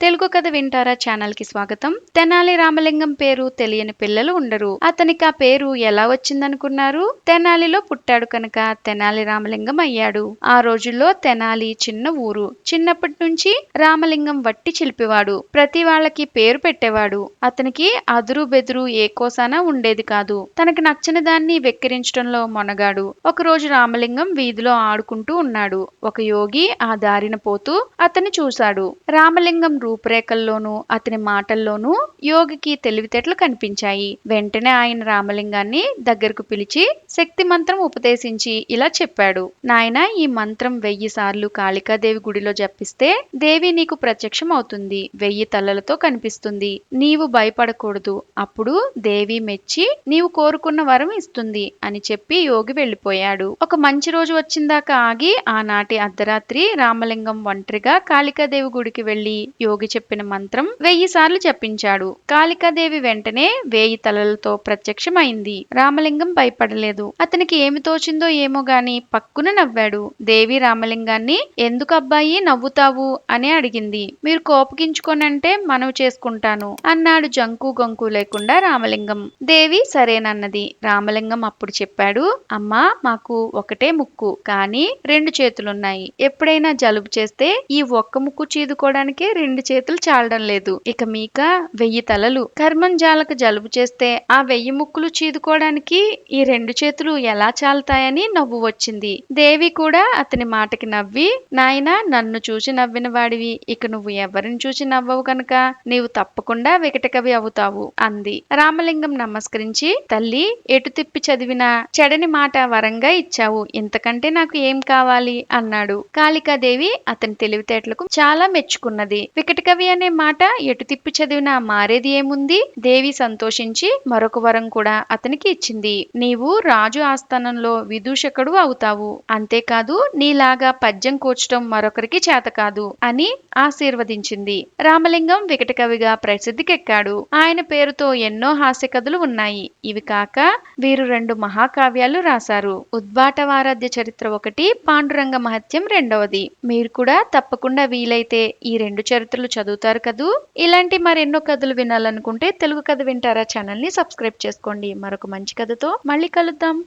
తెలుగు కథ వింటారా ఛానల్కి స్వాగతం. తెనాలి రామలింగం పేరు తెలియని పిల్లలు ఉండరు. అతనికి ఆ పేరు ఎలా వచ్చిందనుకున్నారు? తెనాలిలో పుట్టాడు కనుక తెనాలి రామలింగం అయ్యాడు. ఆ రోజుల్లో తెనాలి చిన్న ఊరు. చిన్నప్పటి నుంచి రామలింగం వట్టి చిలిపివాడు. ప్రతి వాళ్ళకి పేరు పెట్టేవాడు. అతనికి అదురు బెదురు ఏ కోసానా ఉండేది కాదు. తనకి నచ్చిన దాన్ని వెక్కిరించడంలో మొనగాడు. ఒకరోజు రామలింగం వీధిలో ఆడుకుంటూ ఉన్నాడు. ఒక యోగి ఆ దారిన పోతూ అతన్ని చూశాడు. రామలింగం రూపురేఖల్లోనూ అతని మాటల్లోనూ యోగికి తెలివితేటలు కనిపించాయి. వెంటనే ఆయన రామలింగాన్ని దగ్గరకు పిలిచి శక్తి మంత్రం ఉపదేశించి ఇలా చెప్పాడు. నాయన ఈ మంత్రం వెయ్యి సార్లు కాళికాదేవి గుడిలో జపిస్తే దేవి నీకు ప్రత్యక్షం అవుతుంది. వెయ్యి తలలతో కనిపిస్తుంది. నీవు భయపడకూడదు. అప్పుడు దేవి మెచ్చి నీవు కోరుకున్న వరం ఇస్తుంది అని చెప్పి యోగి వెళ్ళిపోయాడు. ఒక మంచి రోజు వచ్చిందాకా ఆగి ఆనాటి అర్ధరాత్రి రామలింగం ఒంటరిగా కాళికాదేవి గుడికి వెళ్ళి యోగి చెప్పిన మంత్రం వెయ్యి సార్లు చెప్పించాడు కాళికాదేవి వెంటనే వేయి తలలతో ప్రత్యక్షమైంది. రామలింగం భయపడలేదు. అతనికి ఏమి తోచిందో ఏమో గాని పక్కున నవ్వాడు. దేవి రామలింగాన్ని ఎందుకు అబ్బాయి నవ్వుతావు? అని అడిగింది. మీరు కోపగించుకోనంటే మనవి చేసుకుంటాను అన్నాడు జంకు గంకు లేకుండా రామలింగం. దేవి సరేనన్నది. రామలింగం అప్పుడు చెప్పాడు అమ్మా మాకు ఒకటే ముక్కు కానీ రెండు చేతులున్నాయి. ఎప్పుడైనా జలుబు చేస్తే ఈ ఒక్క ముక్కు చీదుకోవడానికే రెండు చేతులు చాలడం లేదు. ఇక మీక వెయ్యి తలలు. కర్మంజాలకు జలుబు చేస్తే ఆ వెయ్యి ముక్కులు చీదుకోవడానికి ఈ రెండు చేతులు ఎలా చాలుతాయని నవ్వు వచ్చింది. దేవి కూడా అతని మాటకి నవ్వి నాయన నన్ను చూసి నవ్విన వాడివి. ఇక నువ్వు ఎవరిని చూసి నవ్వవు కనుక నీవు తప్పకుండా వికటకవి అవుతావు అంది. రామలింగం నమస్కరించి తల్లి ఎటు తిప్పి చదివినా చెడని మాట వరంగా ఇచ్చావు. ఇంతకంటే నాకు ఏం కావాలి? అన్నాడు. కాళికాదేవి అతని తెలివితేటలకు చాలా మెచ్చుకున్నది. వికట వికటకవి అనే మాట? ఎటు తిప్పి చదివినా మారేది ఏముంది? దేవి సంతోషించి మరొక వరం కూడా అతనికి ఇచ్చింది. నీవు రాజు ఆస్థానంలో విదూషకుడు అవుతావు. అంతేకాదు నీలాగా పద్యం కూర్చడం మరొకరికి చేత కాదు అని ఆశీర్వదించింది. రామలింగం వికటకవిగా ప్రసిద్ధికెక్కాడు. ఆయన పేరుతో ఎన్నో హాస్య కథలు ఉన్నాయి. ఇవి కాక వీరు రెండు మహాకావ్యాలు రాశారు. ఉద్భాటవారాధ్య చరిత్ర ఒకటి పాండురంగ మహత్యం రెండవది. మీరు కూడా తప్పకుండా వీలైతే ఈ రెండు చరిత్రలు చదువుతారు కదూ? ఇలాంటి మరెన్నో కథలు వినాలనుకుంటే తెలుగు కథ వింటారా ఛానల్ని సబ్స్క్రైబ్ చేసుకోండి. మరొక మంచి కథతో మళ్ళీ కలుద్దాం.